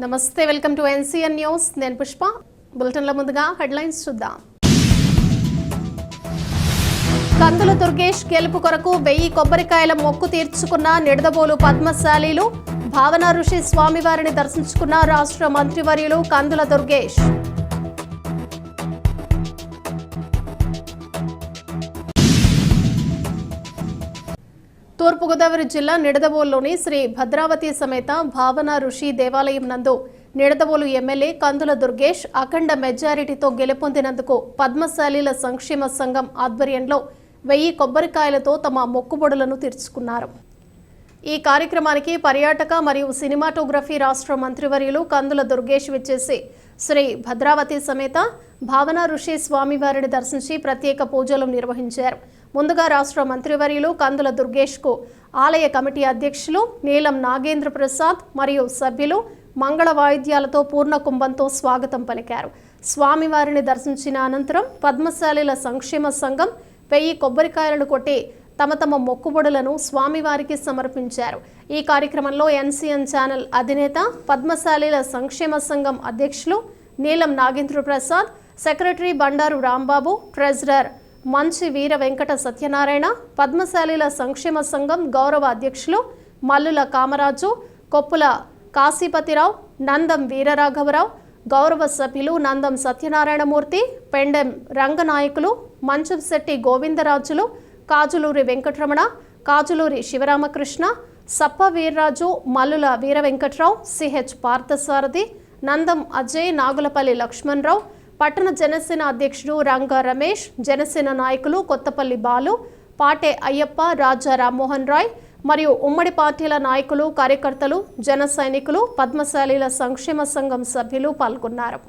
నమస్తే welcome to NCN news. నేను పుష్ప. బులెటిన్ల ముందుగా హెడ్లైన్స్ చూద్దాం. కందుల దుర్గేష్ గెలుపు కొరకు వెయ్యి కొబ్బరికాయల మొక్కు తీర్చుకున్న నిడదబోలు పద్మశాలీలు భావన ఋషి స్వామివారిని దర్శించుకున్న రాష్ట్ర మంత్రివర్యులు కందుల దుర్గేష్. తూర్పుగోదావరి జిల్లా నిడదవోలులోని శ్రీ భద్రావతి సమేత భావన ఋషి దేవాలయం నందు నిడదవోలు ఎమ్మెల్యే కందుల దుర్గేష్ అఖండ మెజారిటీతో గెలుపొందినందుకు పద్మశాలీల సంక్షేమ సంఘం ఆధ్వర్యంలో వెయ్యి కొబ్బరికాయలతో తమ మొక్కుబడులను తీర్చుకున్నారు. ఈ కార్యక్రమానికి పర్యాటక మరియు సినిమాటోగ్రఫీ రాష్ట్ర మంత్రివర్యులు కందుల దుర్గేష్ విచ్చేసి శ్రీ భద్రావతి సమేత భావన ఋషి స్వామివారిని దర్శించి ప్రత్యేక పూజలు నిర్వహించారు. ముందుగా రాష్ట్ర మంత్రివర్యులు కందుల దుర్గేష్కు ఆలయ కమిటీ అధ్యక్షులు నీలం నాగేంద్ర ప్రసాద్ మరియు సభ్యులు మంగళ వాయిద్యాలతో పూర్ణ కుంభంతో స్వాగతం పలికారు. స్వామివారిని దర్శించిన అనంతరం పద్మశాలిల సంక్షేమ సంఘం వెయ్యి కొబ్బరికాయలను కొట్టి తమ తమ మొక్కుబడులను స్వామివారికి సమర్పించారు. ఈ కార్యక్రమంలో ఎన్సీఎన్ ఛానల్ అధినేత పద్మశాలిల సంక్షేమ సంఘం అధ్యక్షులు నీలం నాగేంద్ర ప్రసాద్ సెక్రటరీ బండారు రాంబాబు ట్రెజరర్ మంచి వీర వెంకట సత్యనారాయణ పద్మశాలీల సంక్షేమ సంఘం గౌరవ అధ్యక్షులు మల్లుల కామరాజు కొప్పుల కాశీపతిరావు నందం వీరరాఘవరావు గౌరవ సభ్యులు నందం సత్యనారాయణమూర్తి పెండెం రంగనాయకులు మంచంశెట్టి గోవిందరాజులు కాజులూరి వెంకటరమణ కాజులూరి శివరామకృష్ణ సప్ప వీర్రాజు మల్లుల వీర వెంకట్రావు సిహెచ్ పార్థసారథి నందం అజయ్ నాగులపల్లి లక్ష్మణరావు పట్టణ జనసేన అధ్యక్షుడు రంగ రమేష్ జనసేన నాయకులు కొత్తపల్లి బాలు పాటే అయ్యప్ప రాజా రామ్మోహన్ రాయ్ మరియు ఉమ్మడి పార్టీల నాయకులు కార్యకర్తలు జన సైనికులు పద్మశాలీల సంక్షేమ సంఘం సభ్యులు పాల్గొన్నారు.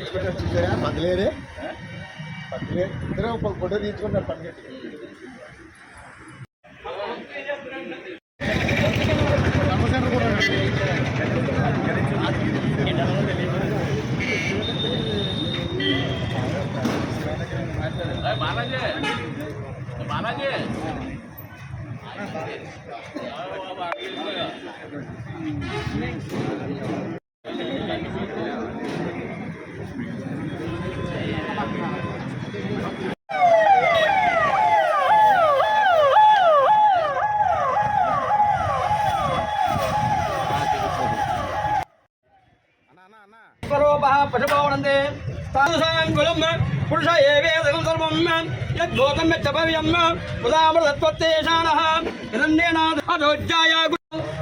తీర్చుకున్నారు చూసారా పగలేరే. పగలే. ఒక ఫోటో తీర్చుకున్నారు పగలేరు బాలాజీ బాలాజీ तादृशाङ्कुलम् पुरुष एवेदकं सर्वं यद्भूतं यच्च भव्यं उदामृतत्वत्तेषाणः हिरण्येनाथोज्जाय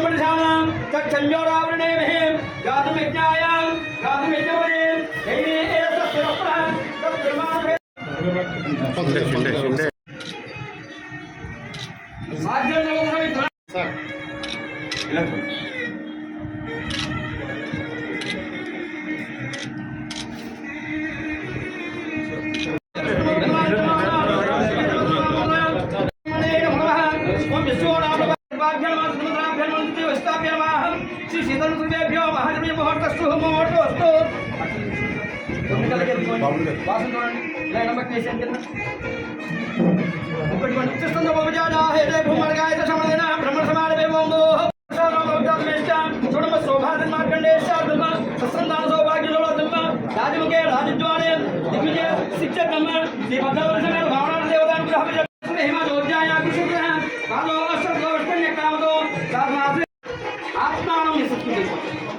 ब्रह्मणसानां तच्छञ्जोरावृणेभिः गातुमिज्ञायां गातुमिज्ञवने ఇలా ఎడమ కేసి కింద ఒకటి మన ఉచ్చిష్టం ఉపజానా హేదే భూమర్గాయ సమదన బ్రహ్మ సమానమే ఓంగో చూడమ్మ శోభాదన్ మార్కండేశార్ధమ సత్సంతాన సౌభాగ్యలోధమ రాజముఖే రాజద్వారే దిగ్విజయ శిక్షకమ్మ శ్రీ భద్రవర్షమే భావనాథ దేవతానుగ్రహ హిమాజోధ్యాయాభిషేకः పాదో అష్టోష్టన్యకామతో సాధనాథ ఆత్మానం యశస్సు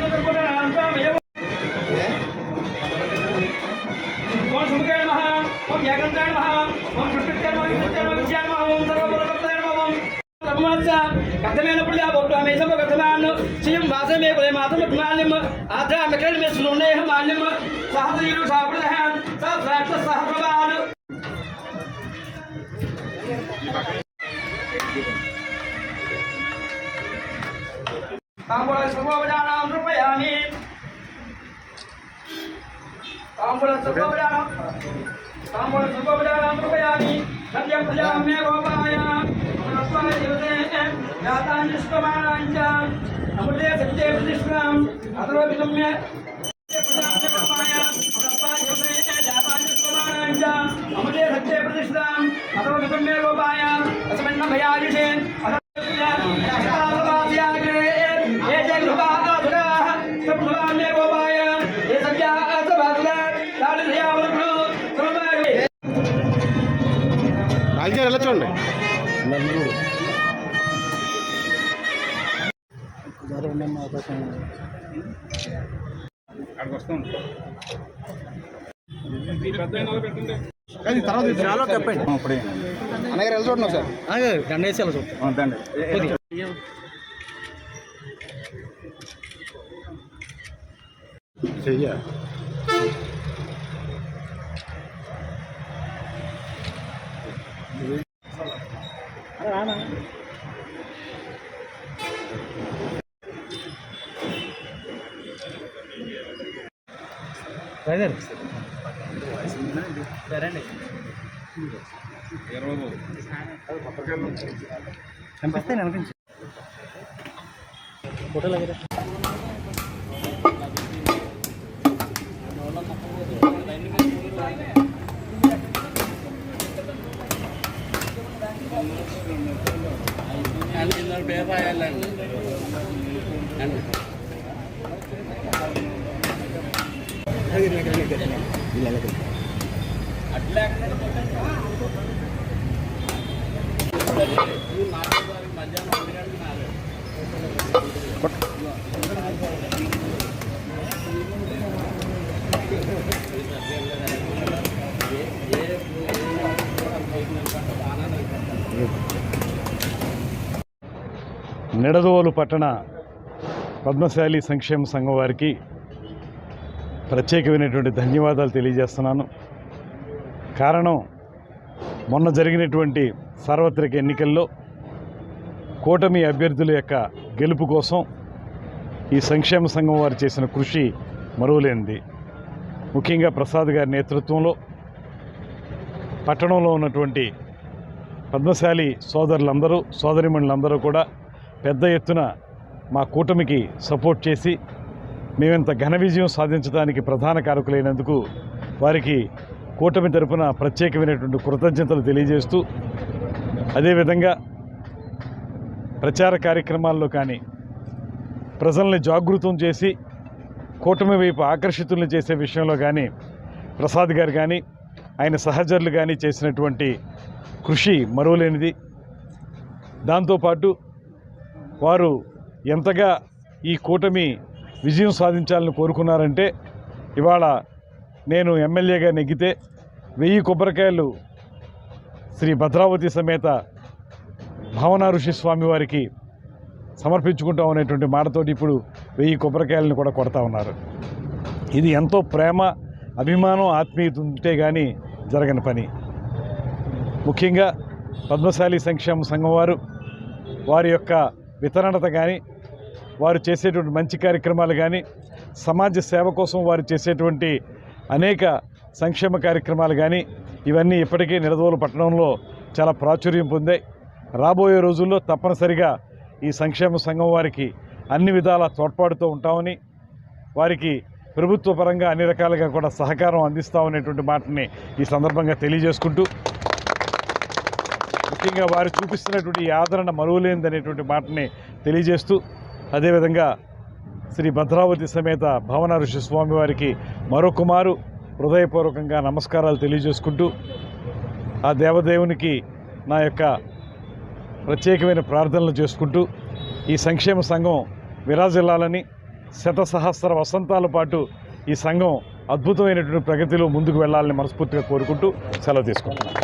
عظمة معلمة أدام كلمة سنونيه معلمة تحضير شعب الهان تطلع تصحب بعد தாம்பூல சுபோபதானம் ரூபயாமி தாம்பூல சுபோபதானம் தாம்பூல சுபோபதானம் ரூபயாமி சத்யம் பிரஜாமே கோபாய நஸ்வாய தேவதே யாதான் நிஷ்கமானாஞ்ச అమృతే సత్యే ప్రతిష్ఠాం. అతరో విగమ్య అమృతే సత్యే ప్రతిష్ఠాం. అతరో విగమ్య గోపాయ అసమన్న భయాయుషే. రాజకీయాలు ఎలా చూడండి చాలా చెప్పండి అన్నగారు ఎలా చూడండి సార్ దండేసి చూడండి చెయ్య బ్రదర్ సరే అండి. కనిపిస్తే అనిపించి ఫోటోలు దగ్గర నిడదవోలు పట్టణ పద్మశాలి సంక్షేమ సంఘం వారికి ప్రత్యేకమైనటువంటి ధన్యవాదాలు తెలియజేస్తున్నాను. కారణం మొన్న జరిగినటువంటి సార్వత్రిక ఎన్నికల్లో కూటమి అభ్యర్థుల యొక్క గెలుపు కోసం ఈ సంక్షేమ సంఘం వారు చేసిన కృషి మరువలేనిది. ముఖ్యంగా ప్రసాద్ గారి నేతృత్వంలో పట్టణంలో ఉన్నటువంటి పద్మశాలి సోదరులందరూ సోదరిమణులందరూ కూడా పెద్ద ఎత్తున మా కూటమికి సపోర్ట్ చేసి మేమింత ఘన విజయం సాధించడానికి ప్రధాన కారకులైనందుకు వారికి కూటమి తరఫున ప్రత్యేకమైనటువంటి కృతజ్ఞతలు తెలియజేస్తూ అదేవిధంగా ప్రచార కార్యక్రమాల్లో కానీ ప్రజల్ని జాగృతం చేసి కూటమి వైపు ఆకర్షితులను చేసే విషయంలో కానీ ప్రసాద్ గారు కానీ ఆయన సహచరులు కానీ చేసినటువంటి కృషి మరువలేనిది. దాంతోపాటు వారు ఎంతగా ఈ కూటమి విజయం సాధించాలని కోరుకున్నారంటే ఇవాళ నేను ఎమ్మెల్యేగా నెగ్గితే వెయ్యి కొబ్బరికాయలు శ్రీ భద్రావతి సమేత భావన ఋషి స్వామి వారికి సమర్పించుకుంటాం అనేటువంటి మాటతోటి ఇప్పుడు వెయ్యి కొబ్బరికాయలను కూడా కొడతా ఉన్నారు. ఇది ఎంతో ప్రేమ అభిమానం ఆత్మీయత ఉంటే కానీ జరగని పని. ముఖ్యంగా పద్మశాలి సంక్షేమ సంఘం వారు వారి యొక్క వితరణత కానీ వారు చేసేటువంటి మంచి కార్యక్రమాలు కానీ సమాజ సేవ కోసం వారు చేసేటువంటి అనేక సంక్షేమ కార్యక్రమాలు కానీ ఇవన్నీ ఇప్పటికీ నిడదవోలు పట్టణంలో చాలా ప్రాచుర్యం పొందాయి. రాబోయే రోజుల్లో తప్పనిసరిగా ఈ సంక్షేమ సంఘం వారికి అన్ని విధాల తోడ్పాటుతో ఉంటామని వారికి ప్రభుత్వ పరంగా అన్ని రకాలుగా కూడా సహకారం అందిస్తామనేటువంటి మాటని ఈ సందర్భంగా తెలియజేసుకుంటూ ముఖ్యంగా వారు చూపిస్తున్నటువంటి ఈ ఆదరణ మరువలేనిదనేటువంటి మాటని తెలియజేస్తూ అదేవిధంగా శ్రీ భద్రావతి సమేత భవన ఋషి స్వామి వారికి మరొకమారు హృదయపూర్వకంగా నమస్కారాలు తెలియజేసుకుంటూ ఆ దేవదేవునికి నా యొక్క ప్రత్యేకమైన ప్రార్థనలు చేసుకుంటూ ఈ సంక్షేమ సంఘం విరాజిల్లాలని శత సహస్ర వసంతాల పాటు ఈ సంఘం అద్భుతమైనటువంటి ప్రగతిలో ముందుకు వెళ్ళాలని మనస్ఫూర్తిగా కోరుకుంటూ సెలవు తీసుకుంటున్నాను.